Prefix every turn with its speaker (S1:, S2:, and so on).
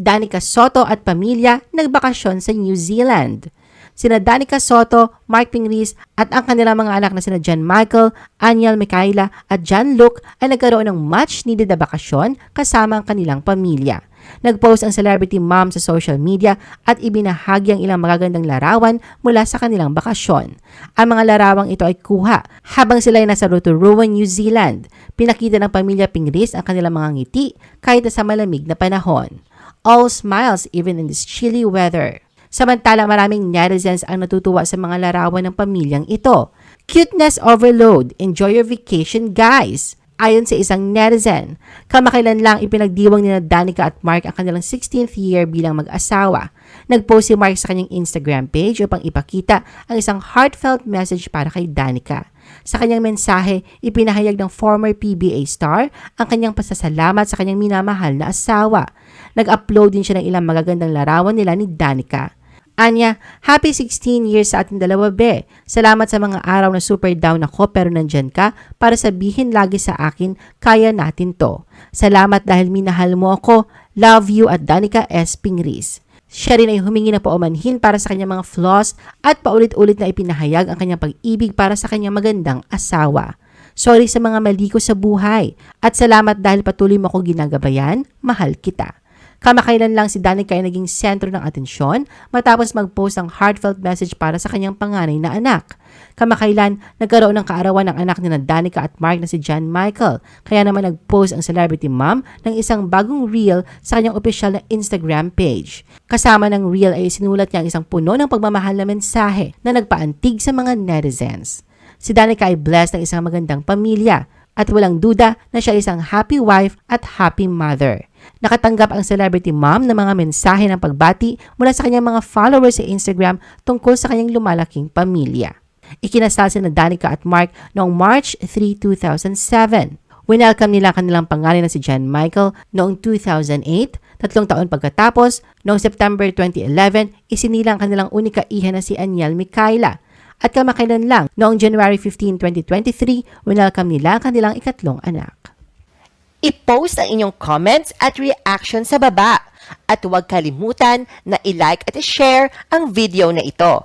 S1: Danica Soto at pamilya nagbakasyon sa New Zealand. Sina Danica Soto, Mark Pingris at ang kanilang mga anak na sina John Michael, Aniel Micaela at John Luke ay nagkaroon ng much needed na bakasyon kasama ang kanilang pamilya. Nag-post ang celebrity mom sa social media at ibinahagi ang ilang magagandang larawan mula sa kanilang bakasyon. Ang mga larawang ito ay kuha habang sila ay nasa Rotorua, New Zealand. Pinakita ng pamilya Pingris ang kanilang mga ngiti kahit sa malamig na panahon. All smiles even in this chilly weather. Samantala maraming netizens ang natutuwa sa mga larawan ng pamilyang ito. Cuteness overload. Enjoy your vacation, guys! Ayon sa isang netizen, kamakailan lang ipinagdiwang ni Danica at Mark ang kanilang 16th year bilang mag-asawa. Nag-post si Mark sa kanyang Instagram page upang ipakita ang isang heartfelt message para kay Danica. Sa kanyang mensahe, ipinahayag ng former PBA star ang kanyang pasasalamat sa kanyang minamahal na asawa. Nag-upload din siya ng ilang magagandang larawan nila ni Danica. Anya, happy 16 years sa ating dalawa, be. Salamat sa mga araw na super down ako pero nandyan ka para sabihin lagi sa akin, kaya natin to. Salamat dahil minahal mo ako. Love you at Danica S. Pingris. Siya rin ay humingi na paumanhin para sa kanyang mga flaws at paulit-ulit na ipinahayag ang kanyang pag-ibig para sa kanyang magandang asawa. Sorry sa mga mali ko sa buhay at salamat dahil patuloy mo ako ginagabayan, mahal kita. Kamakailan lang si Danica ay naging sentro ng atensyon matapos mag-post ng heartfelt message para sa kanyang panganay na anak. Kamakailan, nagkaroon ng kaarawan ng anak ni na Danica at Mark na si John Michael. Kaya naman nag-post ang celebrity mom ng isang bagong reel sa kanyang opisyal na Instagram page. Kasama ng reel ay sinulat niya ang isang puno ng pagmamahal na mensahe na nagpaantig sa mga netizens. Si Danica ay blessed ng isang magandang pamilya at walang duda na siya isang happy wife at happy mother. Nakatanggap ang celebrity mom ng mga mensahe ng pagbati mula sa kanyang mga followers sa Instagram tungkol sa kanyang lumalaking pamilya. Ikinasal si na Danica at Mark noong March 3, 2007. Winelcome nila ang kanilang pangalan na si John Michael noong 2008, tatlong taon pagkatapos, noong September 2011, isinilang kanilang unika iha na si Aniel Micaela. At kamakailan lang, noong January 15, 2023, winelcome nila ang kanilang ikatlong anak.
S2: I-post ang inyong comments at reaction sa baba. At huwag kalimutan na i-like at i-share ang video na ito.